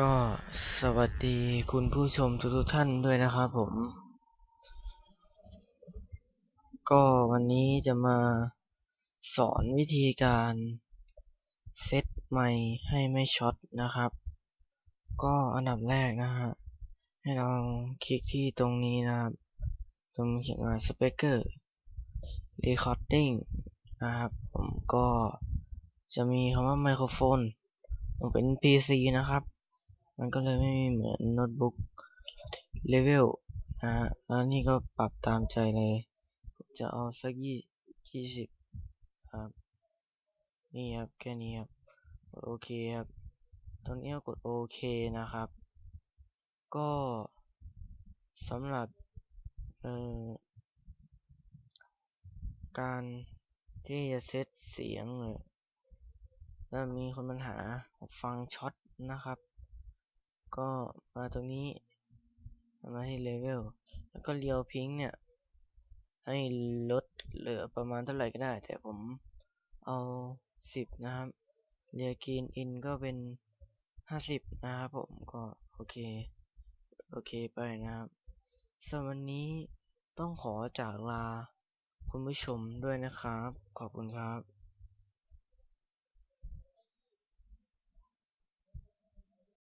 ก็สวัสดีคุณผู้ชมทุกๆท่านด้วยนะครับผม ก็วันนี้จะมาสอนวิธีการเซตไมค์ให้ไม่ช็อตนะครับ ก็อันดับแรกนะฮะ ให้ลองคลิกที่ตรงนี้นะครับ ตรงเขียนว่า speaker recording นะครับ ผมก็จะมีคำว่าไมโครโฟนผมเป็น PC นะครับ มันก็เลยไม่เหมือนโน้ตบุ๊กเลเวลนะฮะแล้วนี่ก็ปรับตามใจเลย จะเอาสักยี่ยี่สิบครับ นี่ครับ แค่นี้ครับกดโอเคครับตรงนี้กดโอเคนะครับ ก็สำหรับเอ่อการที่จะเซตเสียงเนี่ยแล้วมีคนปัญหาฟังช็อตนะครับ ก็มาตรงนี้มาที่เลเวลแล้วก็เรียวพิงเนี่ย ให้ลดเหลือประมาณเท่าไหร่ก็ได้ แต่ผมเอาสิบนะครับเรียกีนอินก็เป็นห้าสิบนะครับผมก็โอเค โอเคไปนะครับสำหรับวันนี้ต้องขอจากลาคุณผู้ชมด้วยนะครับ ขอบคุณครับ